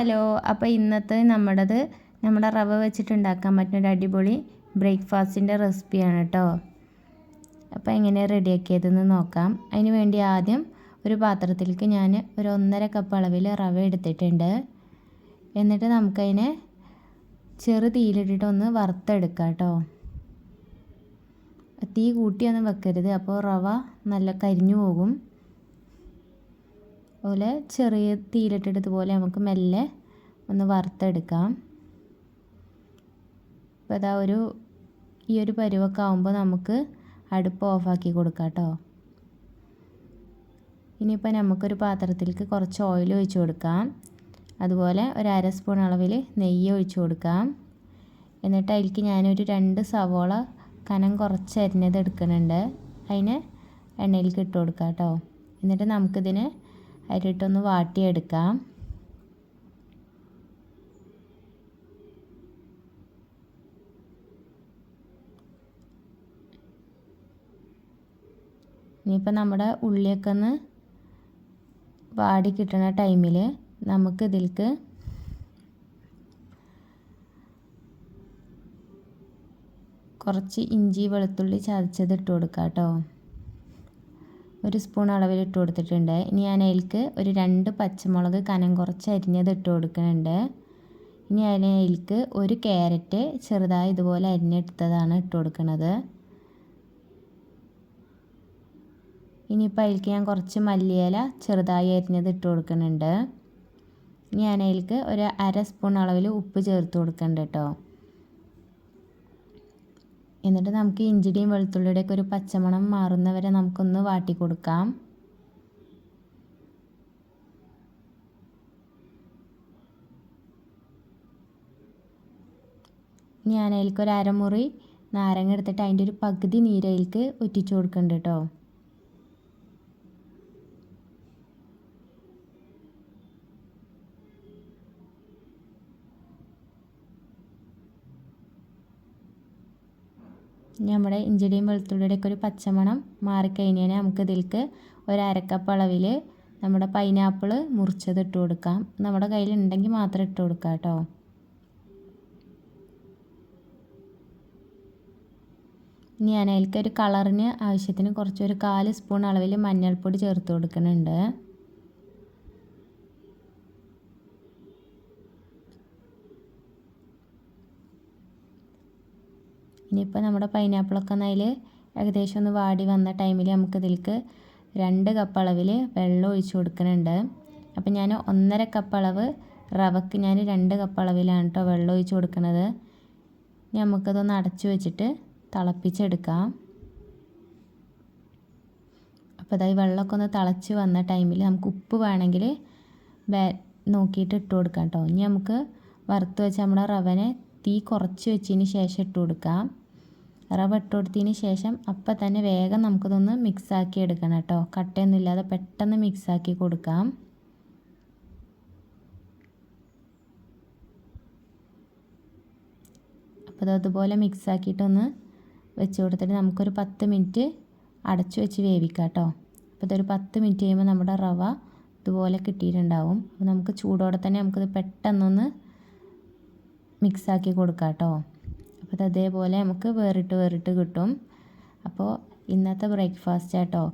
Hello അപ്പോൾ ഇന്നത്തെ നമ്മുടേത് നമ്മുടെ റവ വെച്ചിട്ട് ഉണ്ടാക്കാൻ പറ്റുന്ന ഒരു അടിപൊളി ബ്രേക്ക്ഫാസ്റ്റിന്റെ റെസിപ്പിയാണ് കേട്ടോ. അപ്പോൾ എങ്ങനെയാണ് റെഡിയാക്കിയതെന്ന് നോക്കാം. അതിന് വേണ്ടി ആദ്യം ഒരു പാത്രത്തിലേക്ക് ഞാൻ ഒരു ഒന്നര കപ്പ് അളവിൽ റവ എടുത്തിട്ടുണ്ട്. എന്നിട്ട് നമുക്കതിനെ ചെറു തീയിലിട്ടിട്ട് ഒന്ന് വറുത്തെടുക്കാം കേട്ടോ. തീ കൂട്ടിയൊന്നും വെക്കരുത്. അപ്പോൾ റവ നല്ല കരിഞ്ഞു പോകും. അതുപോലെ ചെറിയ തീയിലിട്ടിട്ട് ഇതുപോലെ നമുക്ക് മെല്ലെ ഒന്ന് വറുത്തെടുക്കാം. അപ്പോൾ അതാ ഒരു ഈ ഒരു പരുവൊക്കെ ആകുമ്പോൾ നമുക്ക് അടുപ്പ് ഓഫാക്കി കൊടുക്കാം കേട്ടോ. ഇനിയിപ്പോൾ നമുക്കൊരു പാത്രത്തിലേക്ക് കുറച്ച് ഓയിൽ ഒഴിച്ചു കൊടുക്കാം. അതുപോലെ ഒരു അര സ്പൂൺ അളവിൽ നെയ്യ് ഒഴിച്ചു കൊടുക്കാം. എന്നിട്ട് അതിലേക്ക് ഞാനൊരു രണ്ട് സവോള കനം കുറച്ച് അരിഞ്ഞത് എടുക്കുന്നുണ്ട്. അതിന് എണ്ണയിലേക്ക് ഇട്ട് കൊടുക്കാം കേട്ടോ. എന്നിട്ട് നമുക്കിതിന് അരിട്ടൊന്ന് വാട്ടിയെടുക്കാം. ഇനിയിപ്പോൾ നമ്മുടെ ഉള്ളിയൊക്കെ ഒന്ന് വാടി കിട്ടണ ടൈമിൽ നമുക്ക് ഇതിൽക്ക് കുറച്ച് ഇഞ്ചി വെളുത്തുള്ളി ചതച്ചത് ഇട്ട് കൊടുക്കാം കേട്ടോ ഒരു സ്പൂൺ അളവിൽ ഇട്ട് കൊടുത്തിട്ടുണ്ട്. ഇനി ഞാൻ അതിലേക്ക് ഒരു രണ്ട് പച്ചമുളക് കനം കുറച്ച് അരിഞ്ഞത് ഇട്ട് കൊടുക്കുന്നുണ്ട്. ഇനി അതിലേക്ക് ഒരു ക്യാരറ്റ് ചെറുതായി ഇതുപോലെ അരിഞ്ഞെടുത്തതാണ് ഇട്ട് കൊടുക്കുന്നത് ഇനിയിപ്പോൾ അതിലേക്ക് ഞാൻ കുറച്ച് മല്ലിയില ചെറുതായി അരിഞ്ഞത് ഇട്ട് കൊടുക്കുന്നുണ്ട്. ഇനി ഞാൻ അതിലേക്ക് ഒരു അര സ്പൂൺ അളവിൽ ഉപ്പ് ചേർത്ത് കൊടുക്കുന്നുണ്ട് കേട്ടോ. എന്നിട്ട് നമുക്ക് ഇഞ്ചിടിയും വെളുത്തുള്ളിയുടെ ഒക്കെ ഒരു പച്ചമണം മാറുന്നവരെ നമുക്കൊന്ന് വാട്ടി കൊടുക്കാം ഞാൻ അതിലേക്ക് ഒരു അരമുറി നാരങ്ങ എടുത്തിട്ട് അതിന്റെ ഒരു പകുതി നീരയിലേക്ക് ഒറ്റിച്ചു കൊടുക്കുന്നുണ്ട് കേട്ടോ. നമ്മുടെ ഇഞ്ചിയുടെയും വെളുത്തുള്ളിയുടെയൊക്കെ ഒരു പച്ചമണം മാറിക്കഴിഞ്ഞാൽ നമുക്ക് ഇതിലേക്ക് ഒരു അരക്കപ്പ് അളവിൽ നമ്മുടെ പൈനാപ്പിൾ മുറിച്ചത് ഇട്ട് കൊടുക്കാം. നമ്മുടെ കയ്യിൽ ഉണ്ടെങ്കിൽ മാത്രം ഇട്ട് കൊടുക്കാം കേട്ടോ. ഇനി ഞാൻ അതിലേക്ക് ഒരു കളറിന് ആവശ്യത്തിന് കുറച്ചൊരു കാൽ സ്പൂൺ അളവിൽ മഞ്ഞൾപ്പൊടി ചേർത്ത് കൊടുക്കുന്നുണ്ട്. ഇനിയിപ്പോൾ നമ്മുടെ പൈനാപ്പിളൊക്കെ അതിൽ ഏകദേശം ഒന്ന് വാടി വന്ന ടൈമിൽ നമുക്ക് ഇതിലേക്ക് രണ്ട് കപ്പ് അളവിൽ വെള്ളം ഒഴിച്ചു കൊടുക്കുന്നുണ്ട്. അപ്പോൾ ഞാൻ ഒന്നര കപ്പ് അളവ് റവക്ക് ഞാൻ രണ്ട് കപ്പ് അളവിലാണ് കേട്ടോ വെള്ളം ഒഴിച്ച് കൊടുക്കുന്നത് നമുക്കതൊന്ന് അടച്ചു വെച്ചിട്ട് തിളപ്പിച്ചെടുക്കാം. അപ്പോൾ അതായത് വെള്ളമൊക്കെ ഒന്ന് തിളച്ച് വന്ന ടൈമിൽ നമുക്ക് ഉപ്പ് വേണമെങ്കിൽ നോക്കിയിട്ട് ഇട്ട് കൊടുക്കാം കേട്ടോ ഇനി നമുക്ക് വറുത്ത് വെച്ച നമ്മുടെ റവനെ തീ കുറച്ച് വെച്ചതിന് ശേഷം ഇട്ട് കൊടുക്കാം റവ ഇട്ട് കൊടുത്തതിന് ശേഷം അപ്പം തന്നെ വേഗം നമുക്കിതൊന്ന് മിക്സാക്കി എടുക്കണം കേട്ടോ. കട്ടയൊന്നും ഇല്ലാതെ പെട്ടെന്ന് മിക്സാക്കി കൊടുക്കാം. അപ്പോൾ അതുപോലെ മിക്സാക്കിയിട്ടൊന്ന് വെച്ച് കൊടുത്തിട്ട് നമുക്കൊരു പത്ത് മിനിറ്റ് അടച്ചു വെച്ച് വേവിക്കാം കേട്ടോ. അപ്പോൾ ഇതൊരു പത്ത് മിനിറ്റ് കഴിയുമ്പോൾ നമ്മുടെ റവ ഇതുപോലെ കിട്ടിയിട്ടുണ്ടാവും. അപ്പോൾ നമുക്ക് ചൂടോടെ തന്നെ നമുക്കിത് പെട്ടെന്നൊന്ന് മിക്സാക്കി കൊടുക്കാം കേട്ടോ അപ്പോൾ അതേപോലെ നമുക്ക് വേറിട്ട് വേറിട്ട് കിട്ടും. അപ്പോൾ ഇന്നത്തെ ബ്രേക്ക്ഫാസ്റ്റ് ആട്ടോ.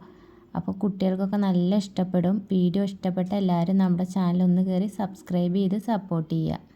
അപ്പോൾ കുട്ടികൾക്കൊക്കെ നല്ല ഇഷ്ടപ്പെടും. വീഡിയോ ഇഷ്ടപ്പെട്ട എല്ലാവരും നമ്മുടെ ചാനൽ ഒന്ന് കയറി സബ്സ്ക്രൈബ് ചെയ്ത് സപ്പോർട്ട് ചെയ്യുക.